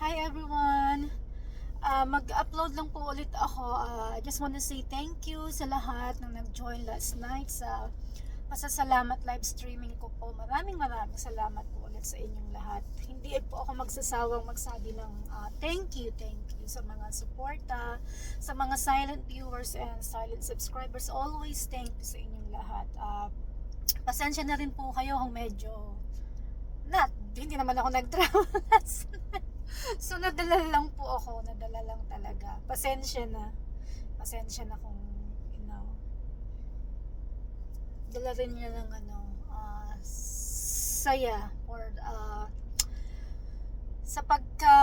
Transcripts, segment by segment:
Hi everyone! Ah, mag-upload lang po ulit ako. Ah, I just want to say thank you sa lahat na nag-join last night sa pasasalamat live streaming ko po. Maraming maraming salamat po ulit sa inyong lahat. Hindi po ako magsasawang magsabi ng ah, thank you, thank you sa mga suporta, sa mga silent viewers and silent subscribers. Always thank you sa inyong lahat. Ah, pasensya na rin po kayo kung medyo not, hindi naman ako nag-travel last night. So, nadala lang po ako. Nadala lang talaga. Pasensya na. Pasensya na kung, you know, dala rin niya ng ano, ah, saya or ah, sa pagka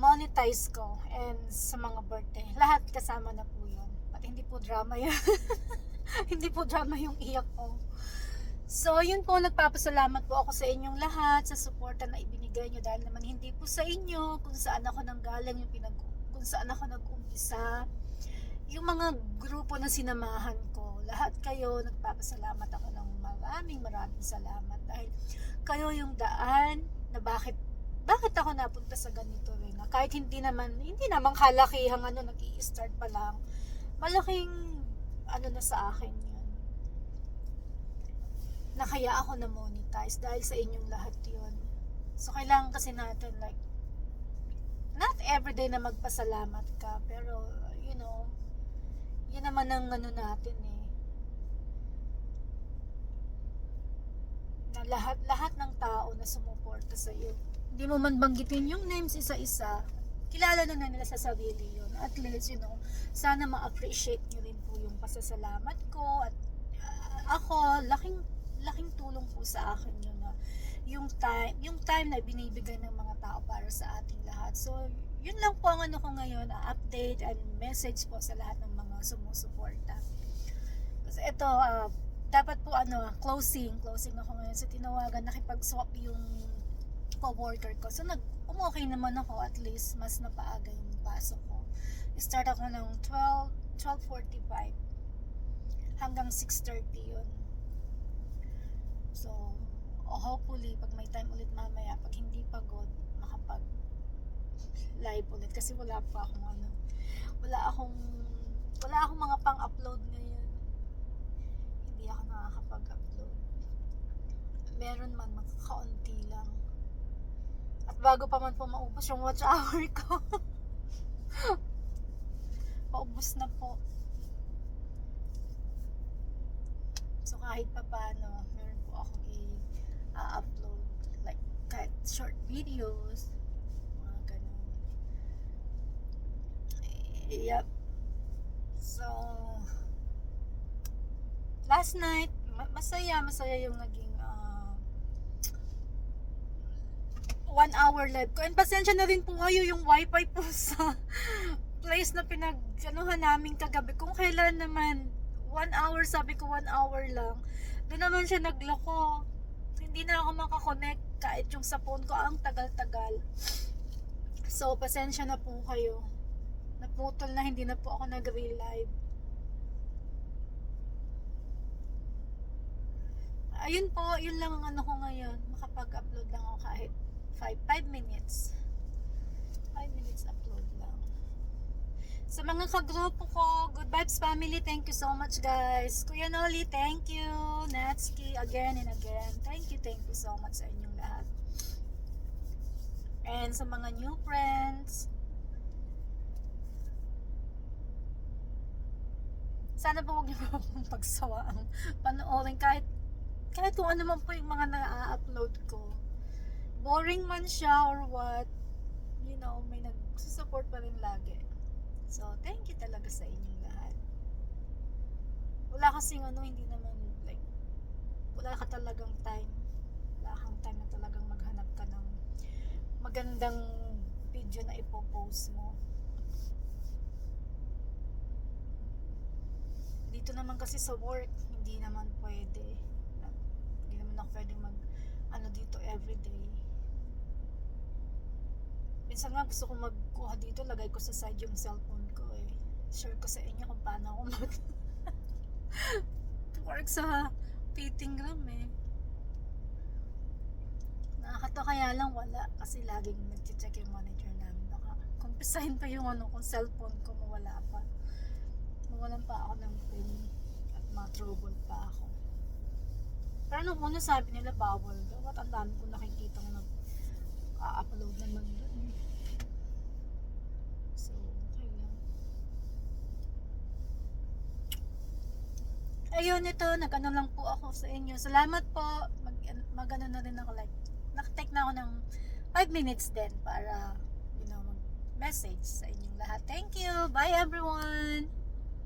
monetize ko and sa mga birthday. Lahat kasama na po yun. At hindi po drama yun. hindi po drama yung iyak ko. So, yun po, nagpapasalamat po ako sa inyong lahat sa suporta na ibinigay nyo dahil naman hindi po sa inyo kung saan ako nanggaling, yung pinag kung saan ako nag-umpisa, yung mga grupo na sinamahan ko, lahat kayo, nagpapasalamat ako ng maraming maraming salamat dahil kayo yung daan na bakit bakit ako napunta sa ganito rin na kahit hindi naman hindi naman kalakihang ano nag start pa lang. Malaking ano na sa akin kaya ako na monetize dahil sa inyong lahat yun. So, kailangan kasi natin like, not everyday na magpasalamat ka, pero, you know, yun naman ang ano natin eh. Na lahat, lahat ng tao na sumuporta sa iyo. Hindi mo man banggitin yung names isa-isa, kilala na, na nila sa sarili yun. At least, you know, sana ma-appreciate nyo rin po yung pasasalamat ko at ah, ako, laking sa akin yun na yung time, yung time na binibigay ng mga tao para sa ating lahat. So, yun lang po ang ano ko ngayon, update and message po sa lahat ng mga sumusuporta. Kasi ito, ah, dapat po ano, closing, closing ako ngayon sa tinawagan, nakipag-swap yung co-worker ko. So, nag, umokay naman ako at least, mas napaaga yung pasok ko. Start ako ng 12, 12.45 hanggang 6.30 yun. So, hopefully, pag may time ulit mamaya, pag hindi pagod, makapag live ulit. Kasi wala pa akong ano, wala akong, wala akong mga pang-upload ngayon. Hindi ako nakakapag-upload. Meron man, magkakaunti lang. At bago pa man po maubos yung watch hour ko. Paubos na po. So kahit pa paano, akong i-upload like kahit short videos, mga ganun. Yep. So, last night, ma- masaya, masaya yung naging ah, one hour live ko. And pasensya na rin po kayo yung wifi po sa place na pinag namin kagabi. Kung kailan naman one hour, sabi ko one hour lang. Doon naman siya nagloko. Hindi na ako makakonect kahit yung sa phone ko ang tagal-tagal. So, pasensya na po kayo. Naputol na, hindi na po ako nag-real live. Ayun po, yun lang ang ano ko ngayon. Makapag-upload lang ako kahit 5, 5 minutes. 5 minutes upload lang. Sa mga kagrupo ko, Good Vibes Family, thank you so much guys. Kuya Noli, thank you. Natsuki, again and again. Thank you, thank you so much sa inyong lahat. And sa mga new friends, sana po huwag niyo po akong pagsawaan panoorin kahit kahit kung ano man po yung mga na-upload ko. Boring man siya or what, you know, may nagsusupport pa rin lagi. So, thank you talaga sa inyong lahat. Wala kasing ano, hindi naman, like, wala ka talagang time. Wala kang time na talagang maghanap ka ng magandang video na ipopost mo. Dito naman kasi sa work, hindi naman pwede. Hindi naman ako pwede mag, ano dito everyday. Minsan nga gusto ko magkuha dito, lagay ko sa side yung cellphone ko eh. Share ko sa inyo kung paano ako mag work sa fitting room eh. Nakakatawa kaya lang wala kasi laging nag-check yung manager namin. Baka kumpisahin pa yung ano kung cellphone ko mawala pa. Mawalan pa ako ng pin at ma-trouble pa ako. Pero nung una sabi nila bawal daw. At ang dami ko nakikita ko nag upload naman doon. eh. So, okay lang. Ayun, ito, nag-ano lang po ako sa inyo. Salamat po. Mag, mag-ano na rin ako like, nakatake na ako ng 5 minutes din para, you know, mag-message sa inyong lahat. Thank you. Bye everyone.